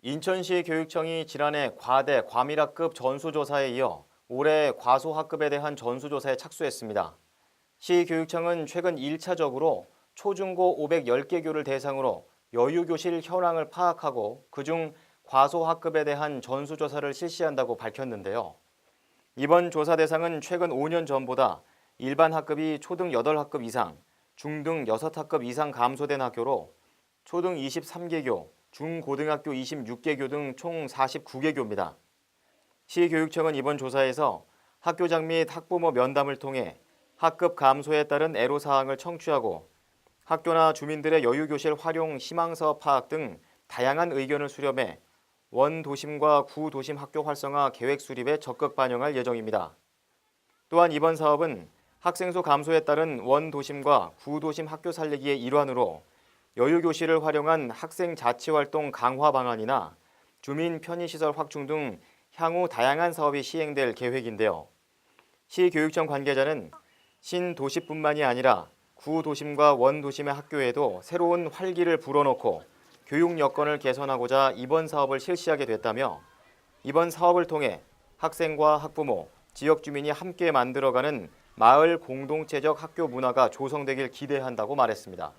인천시 교육청이 지난해 과대 과밀학급 전수조사에 이어 올해 과소학급에 대한 전수조사에 착수했습니다. 시 교육청은 최근 1차적으로 초중고 510개 교를 대상으로 여유교실 현황을 파악하고 그중 과소학급에 대한 전수조사를 실시한다고 밝혔는데요. 이번 조사 대상은 최근 5년 전보다 일반 학급이 초등 8학급 이상, 중등 6학급 이상 감소된 학교로 초등 23개 교, 중고등학교 26개 교 등 총 49개 교입니다. 시교육청은 이번 조사에서 학교장 및 학부모 면담을 통해 학급 감소에 따른 애로사항을 청취하고 학교나 주민들의 여유교실 활용 희망사업 파악 등 다양한 의견을 수렴해 원도심과 구도심 학교 활성화 계획 수립에 적극 반영할 예정입니다. 또한 이번 사업은 학생 수 감소에 따른 원도심과 구도심 학교 살리기의 일환으로 여유교실을 활용한 학생 자치활동 강화 방안이나 주민 편의시설 확충 등 향후 다양한 사업이 시행될 계획인데요. 시교육청 관계자는 신도시뿐만이 아니라 구도심과 원도심의 학교에도 새로운 활기를 불어넣고 교육 여건을 개선하고자 이번 사업을 실시하게 됐다며 이번 사업을 통해 학생과 학부모, 지역 주민이 함께 만들어가는 마을 공동체적 학교 문화가 조성되길 기대한다고 말했습니다.